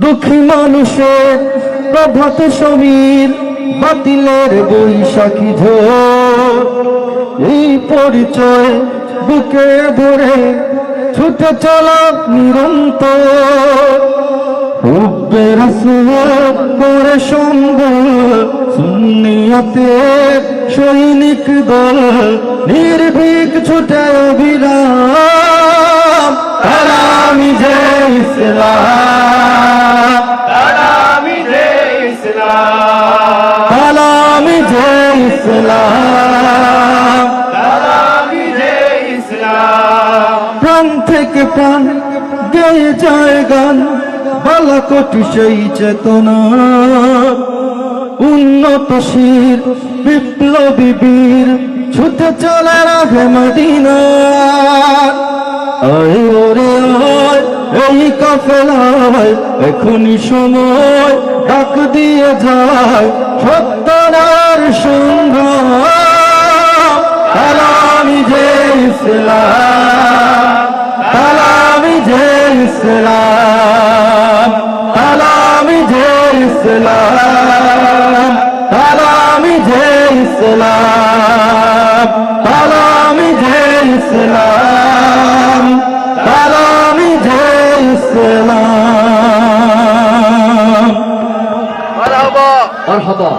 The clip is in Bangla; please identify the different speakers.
Speaker 1: দুঃখী মানুষের প্রভাত সমীর বাতিলের বৈশাখী এই পরিচয় বুকে ধরে ছুটে চলা নিরন্তর। করে সম্বল সুন্নিয়তের সৈনিক দল নির্ভীক ছুটে তালামি যে ইসলাম। প্রাণ থেকে প্রাণ গেয়ে যায় গান বালাকটি সেই চেতনা। উন্নত শির বিপ্লবী বীর ছুটে চলে রাখে মদিনা। আয় ওরে আয় এই কাফেলায় এখনই সময়। ডাক দিয়ে যায় সত্তরার সংগ্রাম তালামি যে ইসলাম তালামি যে ইসলাম তালামি যে ইসলাম যে ইসলাম যে ইসলাম মারহাবা